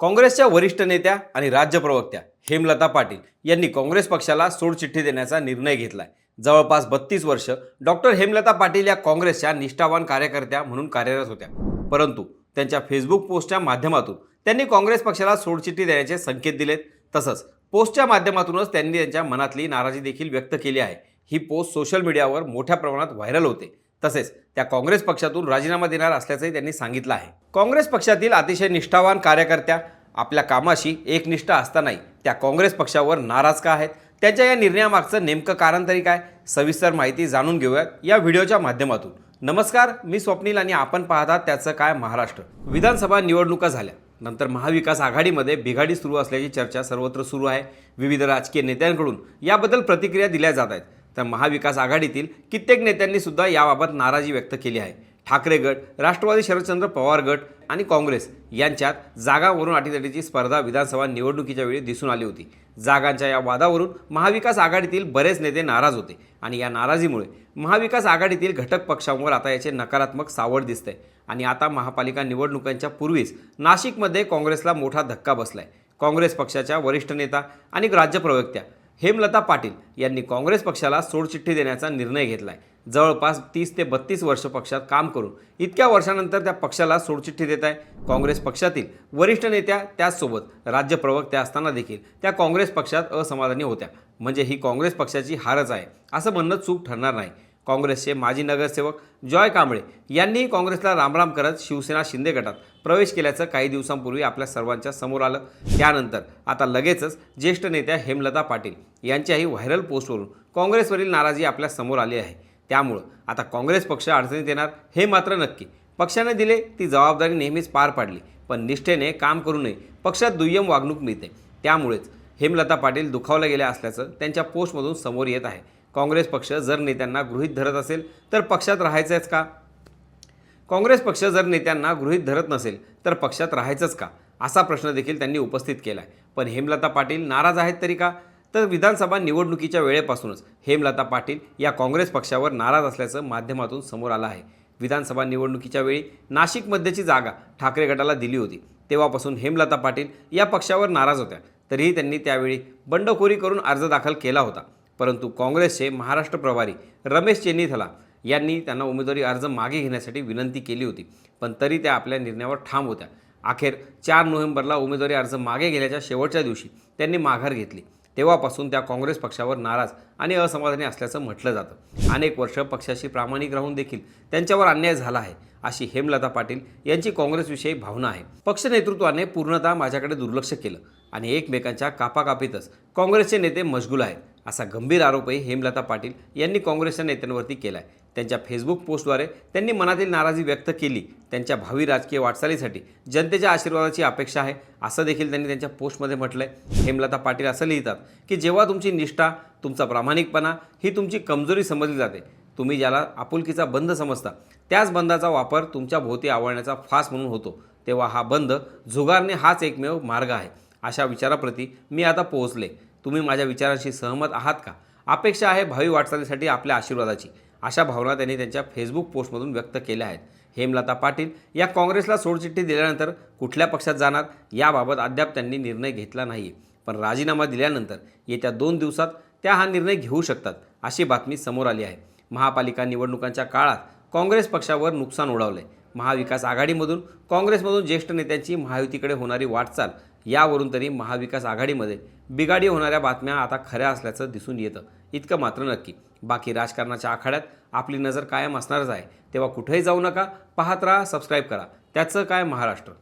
काँग्रेसच्या वरिष्ठ नेत्या आणि राज्य प्रवक्त्या हेमलता पाटील यांनी काँग्रेस पक्षाला सोडचिठ्ठी देण्याचा निर्णय घेतलाय. जवळपास बत्तीस वर्ष डॉक्टर हेमलता पाटील या काँग्रेसच्या निष्ठावान कार्यकर्त्या म्हणून कार्यरत होत्या. परंतु त्यांच्या फेसबुक पोस्टच्या माध्यमातून त्यांनी काँग्रेस पक्षाला सोडचिठ्ठी देण्याचे संकेत दिलेत. तसंच पोस्टच्या माध्यमातूनच त्यांनी त्यांच्या मनातली नाराजी देखील व्यक्त केली आहे. ही पोस्ट सोशल मीडियावर मोठ्या प्रमाणात व्हायरल होते. तसेच त्या काँग्रेस पक्षातून राजीनामा देणार असल्याचंही त्यांनी सांगितलं आहे. काँग्रेस पक्षातील अतिशय निष्ठावान कार्यकर्त्या आपल्या कामाशी एकनिष्ठ असतानाही त्या काँग्रेस पक्षावर नाराज का आहेत? त्यांच्या या निर्णयामागचं नेमकं कारण तरी काय? सविस्तर माहिती जाणून घेऊयात या व्हिडिओच्या माध्यमातून. नमस्कार मी स्वप्नील आणि आपण पाहतात त्याचं काय महाराष्ट्र. विधानसभा निवडणुका झाल्या. नंतर महाविकास आघाडीमध्ये बिघाडी सुरू असल्याची चर्चा सर्वत्र सुरू आहे. विविध राजकीय नेत्यांकडून याबद्दल प्रतिक्रिया दिल्या जात आहेत. तर महाविकास आघाडीतील कित्येक नेत्यांनी सुद्धा याबाबत नाराजी व्यक्त केली आहे. ठाकरे गट राष्ट्रवादी शरदचंद्र पवार गट आणि काँग्रेस यांच्यात जागावरून अटीतटीची स्पर्धा विधानसभा निवडणुकीच्या वेळी दिसून आली होती. जागांच्या या वादावरून महाविकास आघाडीतील बरेच नेते नाराज होते आणि या नाराजीमुळे महाविकास आघाडीतील घटक पक्षांवर आता याचे नकारात्मक सावड दिसतंय आणि आता महापालिका निवडणुकांच्या पूर्वीच नाशिकमध्ये काँग्रेसला मोठा धक्का बसलाय. काँग्रेस पक्षाच्या वरिष्ठ नेता आणि राज्यप्रवक्त्या हेमलता पाटील यांनी काँग्रेस पक्षाला सोडचिठ्ठी देण्याचा निर्णय घेतला आहे जवळपास तीस ते बत्तीस वर्ष पक्षात काम करून इतक्या वर्षानंतर त्या पक्षाला सोडचिठ्ठी देत आहे. काँग्रेस पक्षातील वरिष्ठ नेत्या त्याचसोबत राज्य प्रवक्त्या असताना देखील त्या काँग्रेस पक्षात असमाधानी होत्या. म्हणजे ही काँग्रेस पक्षाची हारच आहे असं म्हणणं चूक ठरणार नाही. काँग्रेसचे माजी नगरसेवक जॉय कांबळे यांनीही काँग्रेसला रामराम करत शिवसेना शिंदे गटात प्रवेश केल्याचं काही दिवसांपूर्वी आपल्या सर्वांच्या समोर आलं. त्यानंतर आता लगेचच ज्येष्ठ नेत्या हेमलता पाटील यांच्याही व्हायरल पोस्टवरून काँग्रेसवरील नाराजी आपल्यासमोर आली आहे. त्यामुळं आता काँग्रेस पक्ष अडचणीत येणार हे मात्र नक्की. पक्षाने दिले ती जबाबदारी नेहमीच पार पाडली. पण निष्ठेने काम करू नये. पक्षात दुय्यम वागणूक मिळते. त्यामुळेच हेमलता पाटील दुखावल्या गेल्या असल्याचं त्यांच्या पोस्टमधून समोर येत आहे. काँग्रेस पक्ष जर नेत्यांना गृहीत धरत असेल तर पक्षात राहायचंच का? काँग्रेस पक्ष जर नेत्यांना गृहीत धरत नसेल तर पक्षात राहायचंच का? असा प्रश्न देखील त्यांनी उपस्थित केला आहे पण हेमलता पाटील नाराज आहेत तरी का? तर विधानसभा निवडणुकीच्या वेळेपासूनच हेमलता पाटील या काँग्रेस पक्षावर नाराज असल्याचं माध्यमातून समोर आलं आहे. विधानसभा निवडणुकीच्या वेळी नाशिकमध्येची जागा ठाकरे गटाला दिली होती. तेव्हापासून हेमलता पाटील या पक्षावर नाराज होत्या. तरीही त्यांनी त्यावेळी बंडखोरी करून अर्ज दाखल केला होता. परंतु काँग्रेसचे महाराष्ट्र प्रभारी रमेश चेन्नीथला यांनी त्यांना उमेदवारी अर्ज मागे घेण्यासाठी विनंती केली होती. पण तरी त्या आपल्या निर्णयावर ठाम होत्या. अखेर चार नोव्हेंबरला उमेदवारी अर्ज मागे घेण्याच्या शेवटच्या दिवशी त्यांनी माघार घेतली. तेव्हापासून त्या काँग्रेस पक्षावर नाराज आणि असमाधानी असल्याचं म्हटलं जातं. अनेक वर्ष पक्षाशी प्रामाणिक राहून देखील त्यांच्यावर अन्याय झाला आहे अशी हेमलता पाटील यांची काँग्रेसविषयी भावना आहे. पक्ष नेतृत्वाने पूर्णतः माझ्याकडे दुर्लक्ष केलं आणि एकमेकांच्या कापाकापीतच काँग्रेसचे नेते मशगूल आहेत असा गंभीर आरोपही हेमलता पाटील यांनी काँग्रेसच्या नेत्यांवरती केला आहे त्यांच्या फेसबुक पोस्टद्वारे त्यांनी मनातील नाराजी व्यक्त केली त्यांच्या भावी राजकीय वाटचालीसाठी. जनतेच्या आशीर्वादाची अपेक्षा आहे असं देखील त्यांनी त्यांच्या पोस्टमध्ये म्हटलं आहे हेमलता पाटील असं लिहितात की जेव्हा तुमची निष्ठा तुमचा प्रामाणिकपणा ही तुमची कमजोरी समजली जाते तुम्ही ज्याला आपुलकीचा बंध समजता त्याच बंधाचा वापर तुमच्या भोवती आवळण्याचा फास म्हणून होतो. तेव्हा हा बंध झुगारणे हाच एकमेव मार्ग आहे. अशा विचाराप्रती मी आता पोहोचले. तुम्ही माझ्या विचारांशी सहमत आहात का? अपेक्षा आहे भावी वाटचालीसाठी आपल्या आशीर्वादाची. अशा भावना त्यांनी त्यांच्या फेसबुक पोस्टमधून व्यक्त केल्या आहेत. हेमलता पाटील या काँग्रेसला सोडचिठ्ठी दिल्यानंतर कुठल्या पक्षात जाणार याबाबत अद्याप त्यांनी निर्णय घेतला नाही. पण राजीनामा दिल्यानंतर येत्या दोन दिवसात त्या हा निर्णय घेऊ शकतात अशी बातमी समोर आली आहे. महापालिका निवडणुकांच्या काळात काँग्रेस पक्षावर नुकसान ओढवलंय. महाविकास आघाडीमधून काँग्रेसमधून ज्येष्ठ नेत्यांची महायुतीकडे होणारी वाटचाल यावरून तरी महाविकास आघाडीमध्ये बिघाडी होणाऱ्या बातम्या आता खऱ्या असल्याचं दिसून येतं. इतकं मात्र नक्की. बाकी राजकारणाच्या आखाड्यात आपली नजर कायम असणारच आहे. तेव्हा कुठेही जाऊ नका. पाहत राहा सबस्क्राईब करा. त्याचं काय महाराष्ट्र?